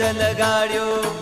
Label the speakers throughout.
Speaker 1: લગાડ્યો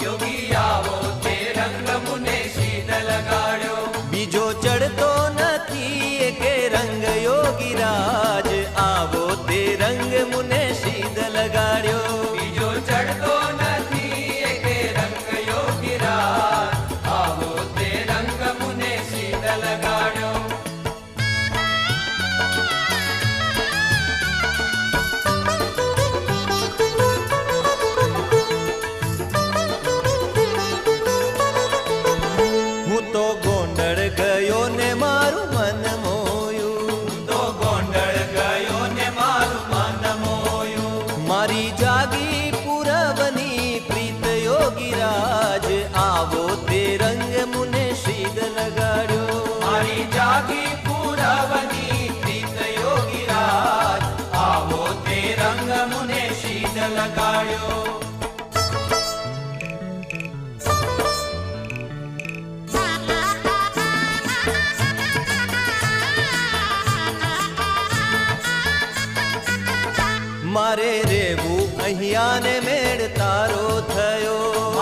Speaker 1: મારે રેવું અહીંયા મેળ તારો થયો.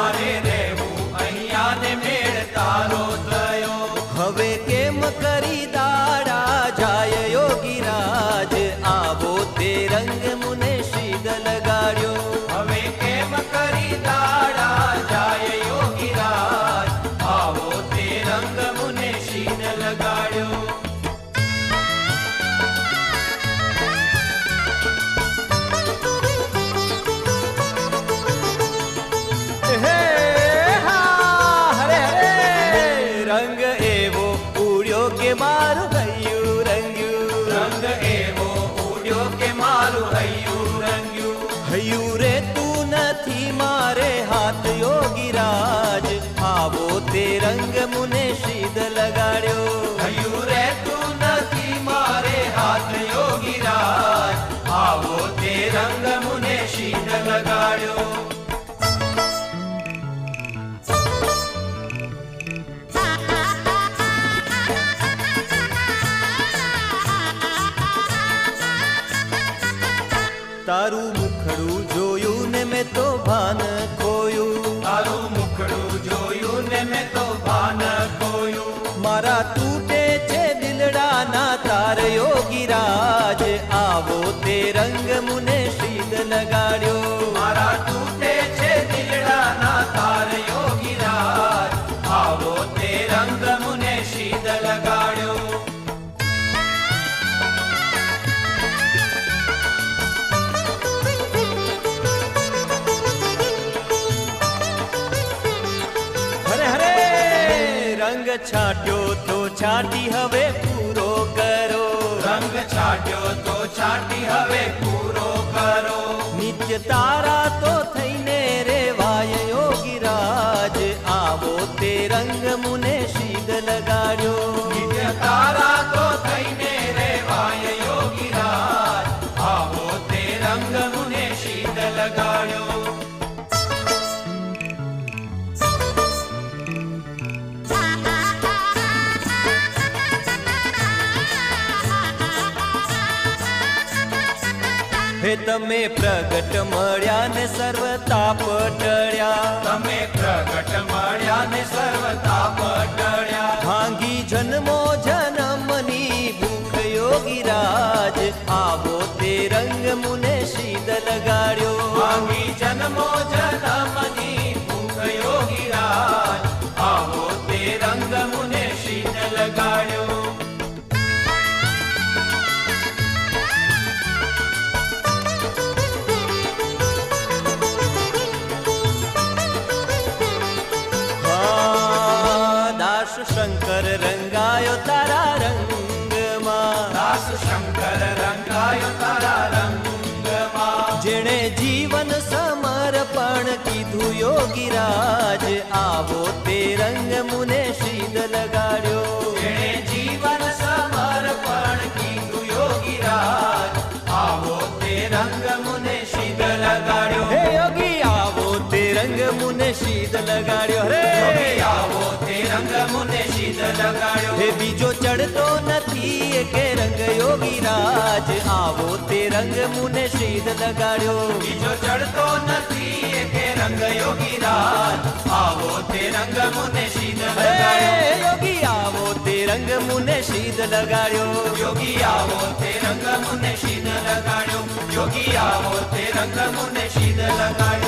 Speaker 1: રંગ એવો ઉડ્યો કે મારું
Speaker 2: રંગ
Speaker 1: મુને શીદ લગાડ્યો
Speaker 2: મારા
Speaker 1: તૂટે છે દિલડાના તાર યોગીરાજ આવો તે રંગ મુને શીદ લગાડ્યો હરે હરે રંગ છાંટ્યો તો છાંટી હવે પૂરો કરો
Speaker 2: રંગ છાટ્યો તો છાટી હવે પૂરો કરો.
Speaker 1: નિત્ય તારા તો થઈને રેવાય યોગી રાજ આવો તે રંગ મુને શીદ લગાડ્યો. હે તમે પ્રગટ મળ્યા ને સર્વ તાપ ટળ્યા.
Speaker 2: તમે પ્રગટ મળ્યા ને સર્વ તાપ ટળ્યા.
Speaker 1: ભાંગી જન્મો જન્મની ભૂખ યોગી રાજ. આવો તે રંગ મુને શીદ લગાડ્યો.
Speaker 2: ભાંગી જન્મો જન્મની ભૂખ યોગી રાજ. આવો તે રંગ મુને શીન લગાડ્યો.
Speaker 1: દાસ શંકર રંગાયો તારા રંગમાં
Speaker 2: દાસ શંકર રંગાયો તારા રંગમાં
Speaker 1: જેણે જીવન સમર્પણ કીધું યોગી રાજ આવો તે રંગ મુને શીદ લગાડ્યો
Speaker 2: લગાડ્યો.
Speaker 1: બીજો ચડતો નથી
Speaker 2: એકે રંગ યોગી રાજ આવો તે રંગ મુને શીદ લગાડ્યો.
Speaker 1: યોગી આવો તે રંગ મુને શીદ લગાડ્યો.
Speaker 2: યોગી આવો તે રંગ મુને શીદ લગાડ્યો. યોગી આવો તે રંગ મુને શીદ લગાડ્યો.